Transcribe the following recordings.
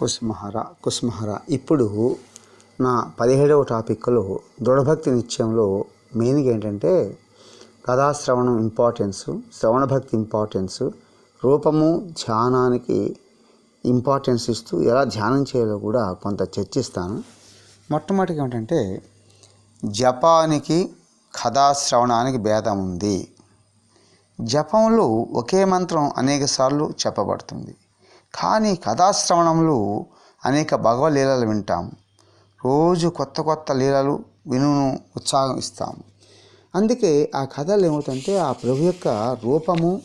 కుస్మహర కుస్మహర. ఇప్పుడు నా పదిహేడవ టాపిక్లో దృఢభక్తి నిత్యంలో మెయిన్గా ఏంటంటే కథాశ్రవణం ఇంపార్టెన్స్ శ్రవణ భక్తి ఇంపార్టెన్స్ రూపము ధ్యానానికి ఇంపార్టెన్స్ ఇస్తూ ఎలా ధ్యానం చేయాలో కూడా కొంత చర్చిస్తాను. మొట్టమొదటిగా ఏంటంటే జపానికి కథాశ్రవణానికి భేదం ఉంది. జపంలో ఒకే మంత్రం అనేకసార్లు చెప్పబడుతుంది. కానీ కథాశ్రవణంలో అనేక భగవలీలలు వింటాం. రోజు కొత్త కొత్త లీలలు వినును ఉత్సాహం ఇస్తాము అందుకే ఆ కథలు ఏమవుతుంటే ఆ ప్రభు యొక్క రూపము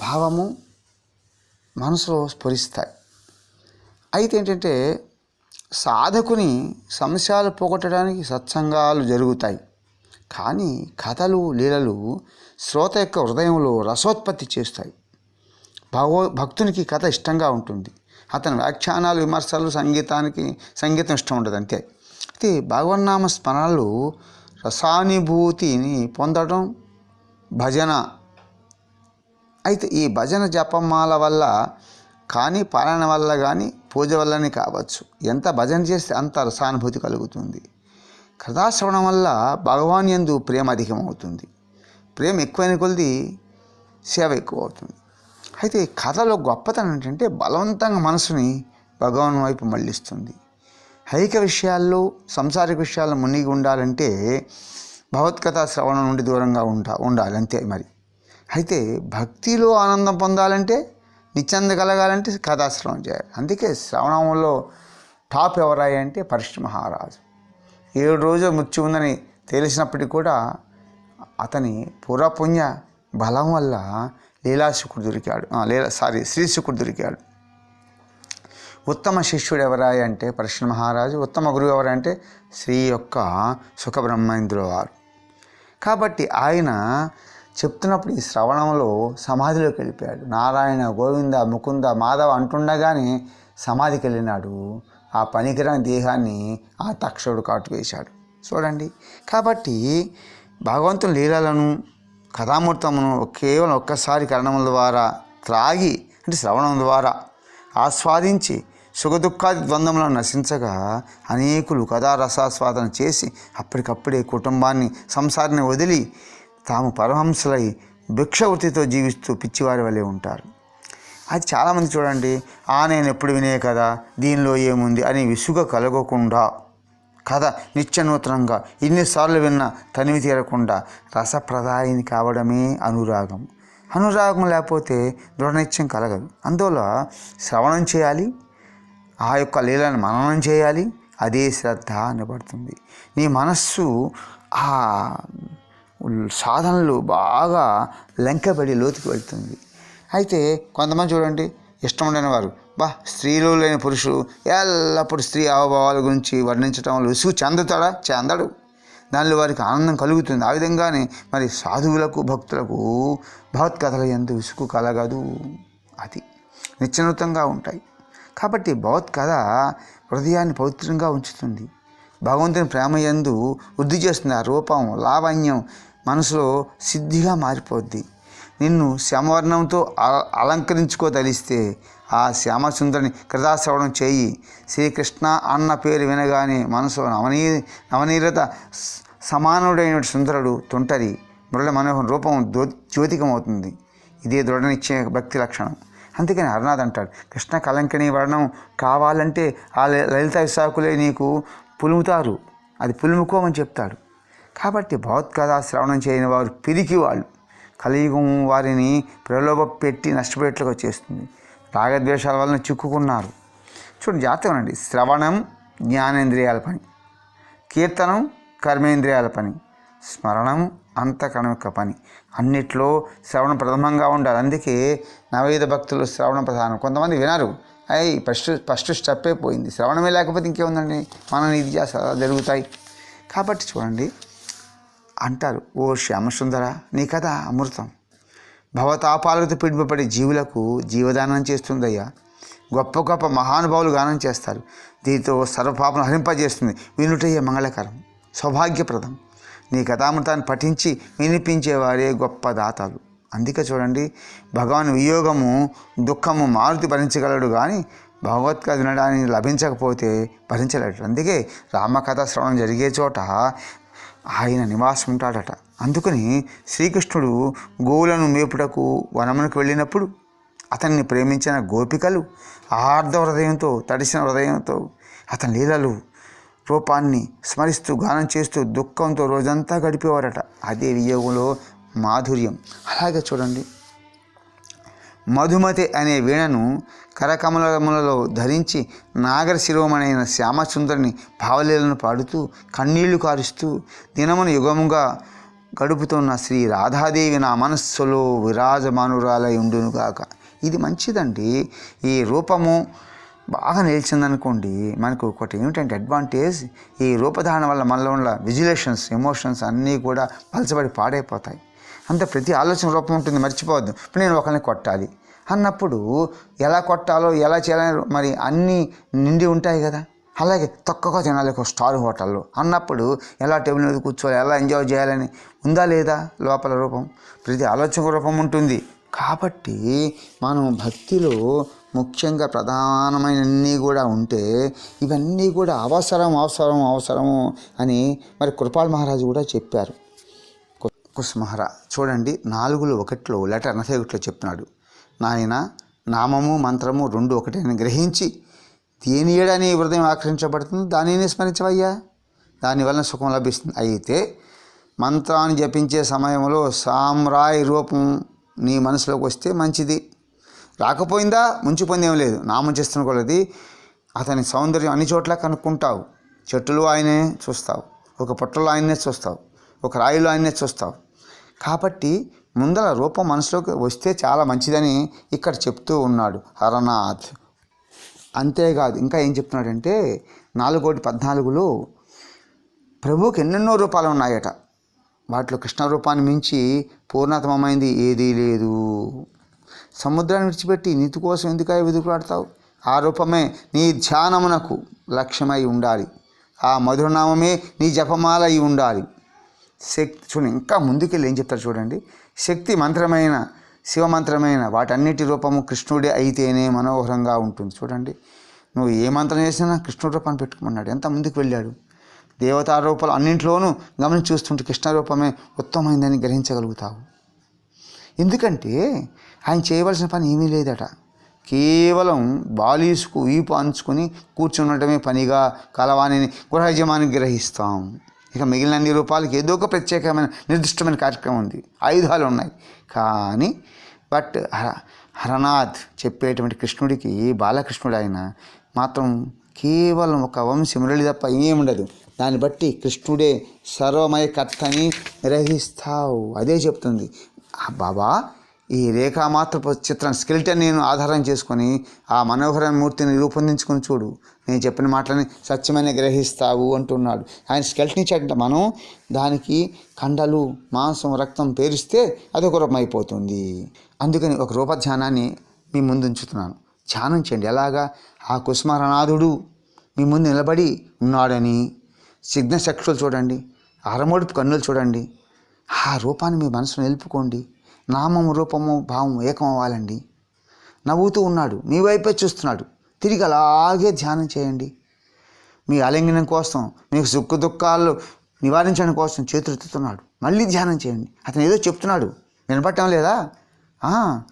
భావము మనసులో స్ఫురిస్తాయి. అయితే ఏంటంటే సాధకుని సంశయాలు పోగొట్టడానికి సత్సంగాలు జరుగుతాయి. కానీ కథలు లీలలు శ్రోత యొక్క హృదయంలో రసోత్పత్తి చేస్తాయి. భగవ భక్తునికి కథ ఇష్టంగా ఉంటుంది. అతని వ్యాఖ్యానాలు విమర్శలు సంగీతానికి సంగీతం ఇష్టం ఉండదు అంతే. అయితే భగవన్నామ స్మరణలు రసానుభూతిని పొందడం భజన. అయితే ఈ భజన జపమాల వల్ల కానీ పాలన వల్ల కానీ పూజ వల్లనే కావచ్చు. ఎంత భజన చేస్తే అంత రసానుభూతి కలుగుతుంది. కథాశ్రవణం వల్ల భగవాన్ యందు ప్రేమ అధికమవుతుంది. ప్రేమ ఎక్కువైన కొలది సేవ ఎక్కువ అవుతుంది అయితే కథలో గొప్పతనం ఏంటంటే బలవంతంగా మనసుని భగవాన్ వైపు మళ్ళిస్తుంది. ఐక విషయాల్లో సంసారిక విషయాల్లో మునిగి ఉండాలంటే భగవత్కథ శ్రవణం నుండి దూరంగా ఉండా ఉండాలి అంతే మరి. అయితే భక్తిలో ఆనందం పొందాలంటే నిత్యంద కలగాలంటే కథాశ్రవణం చేయాలి. అందుకే శ్రవణంలో టాప్ ఎవరాయి అంటే పరిశ్రమ మహారాజు. ఏడు రోజులు మృత్యు ఉందని తెలిసినప్పటికీ కూడా అతని పురపుణ్య బలం వల్ల లీలాశుకుడు దొరికాడు. లీలా సారీ శ్రీశుకుడు దొరికాడు. ఉత్తమ శిష్యుడు ఎవరాయి అంటే పరశుర మహారాజు. ఉత్తమ గురువు ఎవరంటే శ్రీ యొక్క సుఖబ్రహ్మేంద్రుల వారు. కాబట్టి ఆయన చెప్తున్నప్పుడు ఈ శ్రవణంలో సమాధిలోకి వెళ్ళిపోయాడు. నారాయణ గోవింద ముకుంద మాధవ అంటుండగానే సమాధికి వెళ్ళినాడు. ఆ పనికిరాని దేహాన్ని ఆ తక్షుడు కాటు వేశాడు. చూడండి. కాబట్టి భగవంతుని లీలలను కథామూర్తమును కేవలం ఒక్కసారి కరణముల ద్వారా త్రాగి అంటే శ్రవణం ద్వారా ఆస్వాదించి సుఖదుఖాది ద్వంద్వములను నశించగా అనేకులు కథా రసాస్వాదన చేసి అప్పటికప్పుడే కుటుంబాన్ని సంసారాన్ని వదిలి తాము పరమహంసలై భిక్షవృత్తితో జీవిస్తూ పిచ్చివారి వలె ఉంటారు. అది చాలామంది చూడండి ఆ నేను ఎప్పుడు వినే కదా దీనిలో ఏముంది? అని విసుగ కలగకుండా కథ నిత్యనూతనంగా ఇన్నిసార్లు విన్నా తనివి తీరకుండా రసప్రదాయిని కావడమే అనురాగం. అనురాగం లేకపోతే దృఢనిత్యం కలగదు. అందువల్ల శ్రవణం చేయాలి ఆ యొక్క లీలను మననం చేయాలి అదే శ్రద్ధ అనబడుతుంది నీ మనస్సు ఆ సాధనలు బాగా లంకబడి లోతుకు వెళ్తుంది. అయితే కొంతమంది చూడండి ఇష్టం ఉండని వారు బా స్త్రీలు లేని పురుషుడు ఎల్లప్పుడూ స్త్రీ హావభావాల గురించి వర్ణించడం విసుగు చెందుతాడా? చెందడు. దానిలో వారికి ఆనందం కలుగుతుంది. ఆ విధంగానే మరి సాధువులకు భక్తులకు భగవత్కథల ఎంత విసుగు కలగదు. అది నిత్యనూతంగా ఉంటాయి. కాబట్టి భగవత్కథ హృదయాన్ని పవిత్రంగా ఉంచుతుంది. భగవంతుని ప్రేమ యందు వృద్ధి చేస్తుంది. ఆ రూపం లావణ్యం మనసులో సిద్ధిగా మారిపోద్ది. నిన్ను శ్యామవర్ణంతో అల- అలంకరించుకోదలిస్తే ఆ శ్యామసుందరిని కృతాశ్రవణం చేయి. శ్రీకృష్ణ అన్న పేరు వినగానే మనసు నవనీ నవనీరత సమానుడైన సుందరుడు తుంటరి మురళి మనోహర రూపం దో జ్యోతికమవుతుంది. ఇదే దృఢనిచ్చే భక్తి లక్షణం. అందుకని హరినాథ్ అంటాడు కృష్ణ కలంకణి వర్ణం కావాలంటే ఆ లలిత విశాఖలే నీకు పులుముతారు. అది పులుముకోమని చెప్తాడు. కాబట్టి భగవత్కథ శ్రవణం చేయని వారు పిరికి వాళ్ళు కలియుగం వారిని ప్రలోభ పెట్టి నష్టపోయేట్లుగా చేస్తుంది. రాగద్వేషాల వలన చిక్కుకున్నారు. చూడండి జాతకం అండి శ్రవణం జ్ఞానేంద్రియాల పని. కీర్తనం కర్మేంద్రియాల పని. స్మరణం అంతకణం యొక్క పని. అన్నిట్లో శ్రవణం ప్రథమంగా ఉండాలి. అందుకే నవయుధ భక్తులు శ్రవణం ప్రధానం. కొంతమంది వినరు. అయ్యి ఫస్ట్ ఫస్ట్ స్టెప్పే పోయింది. శ్రవణమే లేకపోతే ఇంకేముందండి? మన ఇది చేస్తా జరుగుతాయి. కాబట్టి చూడండి అంటారు ఓ శ్యామసుందర నీ కథ అమృతం. భవతాపాలతో పిడిపబడే జీవులకు జీవదానం చేస్తుందయ్యా. గొప్ప గొప్ప మహానుభావులు గానం చేస్తారు. దీంతో సర్వపాపను హరింపజేస్తుంది వినుటయ్యే మంగళకరం. సౌభాగ్యప్రదం. నీ కథామృతాన్ని పఠించి వినిపించేవారే గొప్ప దాతలు. అందుకే చూడండి భగవాన్ వియోగము దుఃఖము మారుతి భరించగలడు కానీ భగవద్గీత వినడానికి లభించకపోతే భరించలేడు. అందుకే రామకథ శ్రవణం జరిగే చోట ఆయన నివాసం ఉంటాడట. అందుకని శ్రీకృష్ణుడు గోవులను మేపుటకు వనమునకు వెళ్ళినప్పుడు అతన్ని ప్రేమించిన గోపికలు ఆర్ధ హృదయంతో తడిసిన హృదయంతో అతని లీలలు రూపాన్ని స్మరిస్తూ గానం చేస్తూ దుఃఖంతో రోజంతా గడిపేవారట. అదే వియోగంలో మాధుర్యం. అలాగే చూడండి. మధుమతి అనే వీణను కరకమలములలో ధరించి నాగర శిరోమణైన శ్యామసుందరిని భావలీలను పాడుతూ కన్నీళ్ళు కారుస్తూ దినమును యుగముగా గడుపుతున్న శ్రీ రాధాదేవి నా మనస్సులో విరాజమానురాలై ఉండునుగాక ఇది మంచిదండి. ఈ రూపము బాగా నిలిచిందనుకోండి. మనకు ఒకటి ఏమిటంటే అడ్వాంటేజ్ ఈ రూపధారణ వల్ల మనలో ఉన్న విజులేషన్స్ ఎమోషన్స్ అన్నీ కూడా పలచబడి పాడైపోతాయి. అంత ప్రతి ఆలోచన రూపం ఉంటుంది మర్చిపోవద్దు. ఇప్పుడు నేను ఒకరిని కొట్టాలి. అన్నప్పుడు ఎలా కొట్టాలో ఎలా చేయాలో మరి అన్నీ నిండి ఉంటాయి కదా. అలాగే తక్కువగా తినాలి ఒక స్టార్ హోటల్లో. అన్నప్పుడు ఎలా టేబుల్ మీద కూర్చోవాలి ఎలా ఎంజాయ్ చేయాలని ఉందా లేదా లోపల రూపం? ప్రతి ఆలోచన రూపం ఉంటుంది. కాబట్టి మనం భక్తిలో ముఖ్యంగా ప్రధానమైనన్నీ కూడా ఉంటే ఇవన్నీ కూడా అవసరం అవసరం అవసరము అని మరి కృపాల్ మహారాజు కూడా చెప్పారు. కుస్మహర చూడండి నాలుగులో ఒకటిలో లెటర్ ఎనభై ఒకటిలో చెప్తున్నాడు నాయన నామము మంత్రము రెండు ఒకటేని గ్రహించి దేని ఏడని హృదయం ఆకర్షించబడుతుంది దానిని స్మరించవయ్యా. దానివలన సుఖం లభిస్తుంది. అయితే మంత్రాన్ని జపించే సమయంలో సామ్రాయ్ రూపం నీ మనసులోకి వస్తే మంచిది. రాకపోయిందా? ముంచిపోయిందేం లేదు. నామం చేస్తున్న కొలది అతని సౌందర్యం అన్ని చోట్ల కనుక్కుంటావు. చెట్టులో ఆయనే చూస్తావు. ఒక పుట్టలో ఆయన్నే చూస్తావు. ఒక రాయిలో ఆయన్నే చూస్తావు. కాబట్టి ముందర రూపం మనసులోకి వస్తే చాలా మంచిదని ఇక్కడ చెప్తూ ఉన్నాడు హరనాథ్. అంతేకాదు ఇంకా ఏం చెప్తున్నాడంటే నాలుగోటి పద్నాలుగులో ప్రభువుకి ఎన్నెన్నో రూపాలు ఉన్నాయట. వాటిలో కృష్ణ రూపాన్ని మించి పూర్ణతమైంది ఏదీ లేదు. సముద్రాన్ని విడిచిపెట్టి నీతి కోసం ఎందుకై వెతుకులాడతావు ఆ రూపమే నీ ధ్యానమునకు లక్ష్యమై ఉండాలి. ఆ మధురనామమే నీ జపమాల అయి ఉండాలి. శక్తి చూడండి ఇంకా ముందుకెళ్ళి ఏం చెప్తారు చూడండి. శక్తి మంత్రమైన శివమంత్రమైన వాటన్నిటి రూపము కృష్ణుడే అయితేనే మనోహరంగా ఉంటుంది చూడండి. నువ్వు ఏ మంత్రం చేసినా కృష్ణుడి రూపాన్ని పెట్టుకున్నాడు ఎంత ముందుకు వెళ్ళాడు? దేవతా రూపాలు అన్నింటిలోనూ గమనించి చూస్తుంటే కృష్ణ రూపమే ఉత్తమమైందని గ్రహించగలుగుతావు. ఎందుకంటే ఆయన చేయవలసిన పని ఏమీ లేదట. కేవలం బాలీసుకు వీపు అంచుకుని కూర్చుండటమే పనిగా కలవాణిని గృహ యజమాని గ్రహిస్తాం. ఇక మిగిలిన అన్ని రూపాలకి ఏదో ఒక ప్రత్యేకమైన నిర్దిష్టమైన కార్యక్రమం ఉంది. ఆయుధాలు ఉన్నాయి కానీ బట్ హర హరనాథ్ చెప్పేటువంటి కృష్ణుడికి బాలకృష్ణుడు ఆయన మాత్రం కేవలం ఒక వంశీ మురళి తప్ప ఏముండదు దాన్ని బట్టి కృష్ణుడే సర్వమయ కర్తని నిర్వహిస్తావు. అదే చెప్తుంది. బాబా ఈ రేఖామాత్రపు చిత్రం స్కెల్టన్ నేను ఆధారం చేసుకొని ఆ మనోహర మూర్తిని రూపొందించుకొని చూడు. నేను చెప్పిన మాటలని సత్యమని గ్రహిస్తావు అంటున్నాడు. ఆయన స్కెల్టన్ ఇచ్చాడంట మనం దానికి కండలు మాంసం రక్తం పేరిస్తే అది రూపం అయిపోతుంది. అందుకని ఒక రూపధ్యానాన్ని మీ ముందు ఉంచుతున్నాను. ధ్యానం చేయండి. ఎలాగా? ఆ కుస్మరనాథుడు మీ ముందు నిలబడి ఉన్నాడని. సిగ్న చక్షులు చూడండి. అరమోడుపు కన్నులు చూడండి. ఆ రూపాన్ని మీ మనసును నిలుపుకోండి. నామము రూపము భావం ఏకం అవ్వాలండి. నవ్వుతూ ఉన్నాడు. మీ వైపే చూస్తున్నాడు. తిరిగి అలాగే ధ్యానం చేయండి. మీ అలింగనం కోసం మీకు సుఖ దుఃఖాలు నివారించడం కోసం చేతులెత్తుతున్నాడు మళ్ళీ ధ్యానం చేయండి. అతను ఏదో చెప్తున్నాడు. వినపట్టం లేదా? ఆ,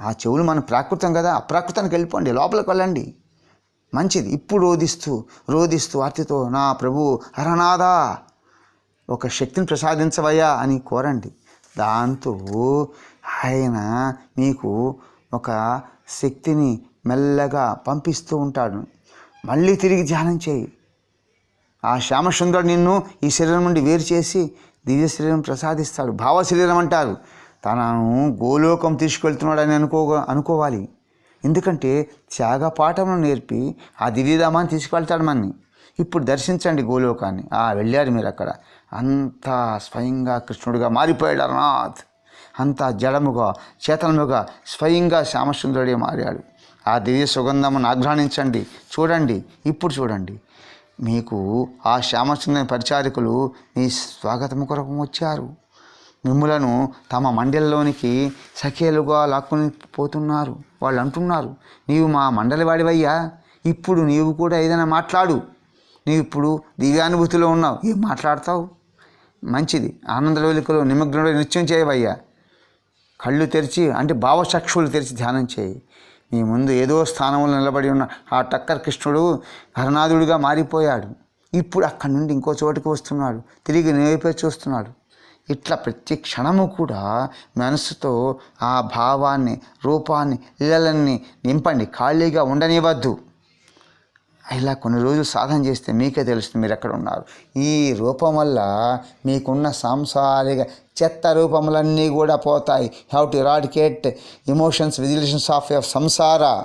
ఆ చెవులు మన ప్రాకృతం కదా. అప్రాకృతానికి వెళ్ళిపోండి. లోపలికి వెళ్ళండి. మంచిది. ఇప్పుడు రోధిస్తూ రోధిస్తూ అతితో నా ప్రభు హరనాథా ఒక శక్తిని ప్రసాదించవయ్యా అని కోరండి. దాంతో ఆయన మీకు ఒక శక్తిని మెల్లగా పంపిస్తూ ఉంటాడు. మళ్ళీ తిరిగి ధ్యానం చేయి. ఆ శ్యామసుందరుడు నిన్ను ఈ శరీరం నుండి వేరు చేసి దివ్య శరీరం ప్రసాదిస్తాడు. భావ శరీరం అంటారు. తనను గోలోకం తీసుకెళ్తున్నాడని అనుకో అనుకోవాలి. ఎందుకంటే త్యాగ పాఠమును నేర్పి ఆ దివ్యధామాన్ని తీసుకెళ్తాడు మనని. ఇప్పుడు దర్శించండి గోలోకాన్ని. ఆ వెళ్ళారు మీరు అక్కడ. అంతా స్వయంగా కృష్ణుడిగా మారిపోయాడు అరుణాథ్ అంతా జడముగా చేతనముగా స్వయంగా శ్యామసుందరుడే మారాడు. ఆ దివ్య సుగంధమును ఆఘ్రానించండి చూడండి ఇప్పుడు చూడండి. మీకు ఆ శ్యామసుందరి పరిచారికులు మీ స్వాగతం కొరకు వచ్చారు. మిమ్ములను తమ మండలిలోనికి సఖేలుగా లాక్కుని పోతున్నారు. వాళ్ళు అంటున్నారు నీవు మా మండలి వాడివయ్యా ఇప్పుడు నీవు కూడా ఏదైనా మాట్లాడు. నీవు ఇప్పుడు దివ్యానుభూతిలో ఉన్నావు. ఏం మాట్లాడతావు? మంచిది. ఆనంద వెలుకలో నిమగ్నంలో నృత్యం చేయవయ్యా. కళ్ళు తెరిచి అంటే భావచక్షువులు తెరిచి ధ్యానం చేయి. నీ ముందు ఏదో స్థానంలో నిలబడి ఉన్న ఆ టక్కర్ కృష్ణుడు హరనాథుడిగా మారిపోయాడు. ఇప్పుడు అక్కడి నుండి ఇంకో చోటుకి వస్తున్నాడు. తిరిగి నేపే చూస్తున్నాడు. ఇట్లా ప్రతి క్షణము కూడా మనసుతో ఆ భావాన్ని రూపాన్ని లీలలన్నీ నింపండి. ఖాళీగా ఉండనివ్వద్దు. ఇలా కొన్ని రోజులు సాధన చేస్తే మీకే తెలుస్తుంది మీరు ఎక్కడ ఉన్నారు. ఈ రూపం వల్ల మీకున్న సాంసారిక చెత్త రూపములన్నీ కూడా పోతాయి. Have to eradicate emotions vacillations of your సంసార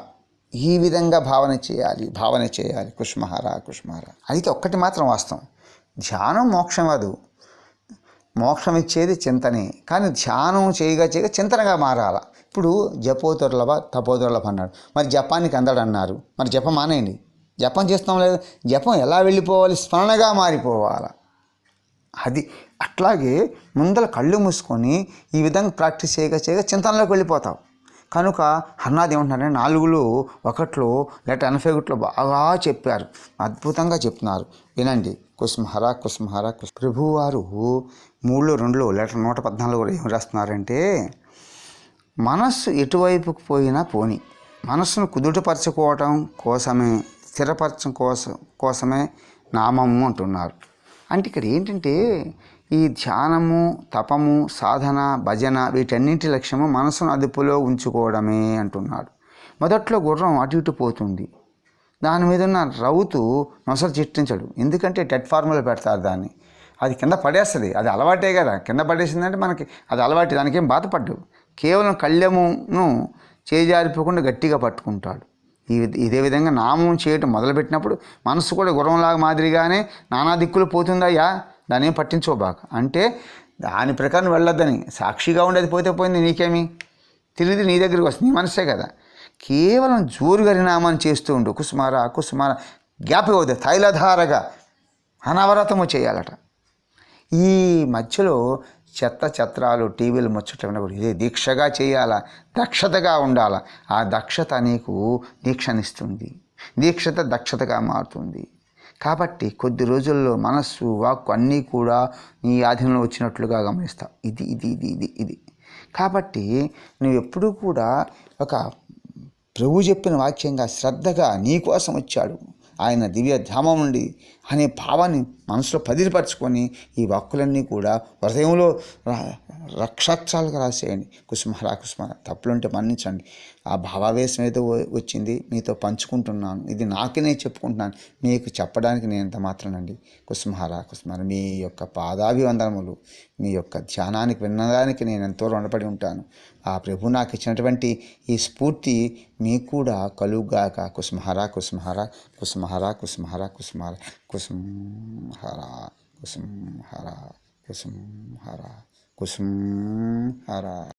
ఈ విధంగా భావన చేయాలి భావన చేయాలి. కుష్మహార కుష్మహార అయితే ఒక్కటి మాత్రం వాస్తవం. ధ్యానం మోక్షం కాదు. మోక్షం ఇచ్చేది చింతనే. కానీ ధ్యానం చేయగా చేయగా చింతనగా మారాల. ఇప్పుడు జపోదుర్లభ తపోదుర్లభ అన్నాడు మరి జపానికి అందడన్నారు మరి జపం మానేయండి. జపం చేస్తాం లేదు? జపం ఎలా వెళ్ళిపోవాలి? స్మరణగా మారిపోవాలి? అది అట్లాగే ముందర కళ్ళు మూసుకొని ఈ విధంగా ప్రాక్టీస్ చేయగా చేయగా చింతనలోకి వెళ్ళిపోతావు. కనుక హర్నాథ్ ఏమంటున్నారంటే నాలుగులో ఒకట్లో లేట ఎనభై ఒకటిలో బాగా చెప్పారు. అద్భుతంగా చెప్తున్నారు. వినండి. కుస్మహర కుస్మహర కుస్ ప్రభువారు మూడులో రెండులో లేటర్ నూట పద్నాలుగులో ఏం రాస్తున్నారంటే మనస్సు ఎటువైపుకు పోయినా పోని. మనస్సును కుదుటపరచుకోవటం కోసమే. స్థిరపరచడం కోసం కోసమే నామము అంటున్నారు. అంటే ఇక్కడ ఏంటంటే ఈ ధ్యానము తపము సాధన భజన వీటన్నింటి లక్ష్యము మనసును అదుపులో ఉంచుకోవడమే అంటున్నాడు. మొదట్లో గుర్రం అటు ఇటు పోతుంది. దాని మీద ఉన్న రౌతు నొసలు చిట్టించడు. ఎందుకంటే టెట్ ఫార్ములా పెడతారు దాన్ని. అది కింద పడేస్తుంది. అది అలవాటే కదా. కింద పడేసిందంటే మనకి అది అలవాటు. దానికేం బాధపడ్డు. కేవలం కళ్ళెమును చేజారిపోకుండా గట్టిగా పట్టుకుంటాడు. ఈ ఇదే విధంగా నామం చేయటం మొదలుపెట్టినప్పుడు మనసు కూడా గుర్రంలాగా మాదిరిగానే నానా దిక్కులు పోతుందయ్యా. దాన్ని పట్టించుకోబాక అంటే దాని ప్రకారం వెళ్ళొద్దని. సాక్షిగా ఉండేది పోతే పోయింది నీకేమి? తిరిగి నీ దగ్గరికి వస్తుంది. నీ మనసే కదా. కేవలం జోరుగా నామాన్ని చేస్తూ ఉండు. కుసుమార కుసుమార. గ్యాప్ అవుతుంది. తైలధారగా అనవరతము చేయాలట. ఈ మధ్యలో చెత్త చెత్రాలు టీవీలు ముచ్చటం ఇదే దీక్షగా చేయాలా దక్షతగా ఉండాలా? ఆ దక్షత నీకు దీక్షనిస్తుంది. దీక్షత దక్షతగా మారుతుంది. కాబట్టి కొద్ది రోజుల్లో మనస్సు వాక్కు అన్నీ కూడా నీ ఆధీనంలో వచ్చినట్లుగా గమనిస్తావు ఇది ఇది ఇది ఇది ఇది. కాబట్టి నువ్వు ఎప్పుడూ కూడా ఒక ప్రభు చెప్పిన వాక్యంగా శ్రద్ధగా నీ కోసం వచ్చాడు. ఆయన దివ్య ధామం నుండి అనే భావాన్ని మనసులో పదిలిపరచుకొని ఈ వాక్కులన్నీ కూడా హృదయంలో రక్షాక్షాలుగా రాసేయండి. కుసుమహరా కుసుమహర తప్పులుంటే మన్నించండి. ఆ భావావేశం ఏదో వచ్చింది మీతో పంచుకుంటున్నాను. ఇది నాకనే చెప్పుకుంటున్నాను. మీకు చెప్పడానికి నేను ఎంత మాత్రనండి. కుసుమహార కుసుమహార మీ యొక్క పాదాభివందనములు మీ యొక్క ధ్యానానికి వినడానికి నేను ఎంతో రుణపడి ఉంటాను. ఆ ప్రభు నాకు ఇచ్చినటువంటి ఈ స్ఫూర్తి మీకు కూడా కలుగుగాక. కుసుమహార కుసుమహార కుసుమహార కుసుమహార కుసుమహార కుసుమహార కుసుమహార కుసుమహార కుసుమహార.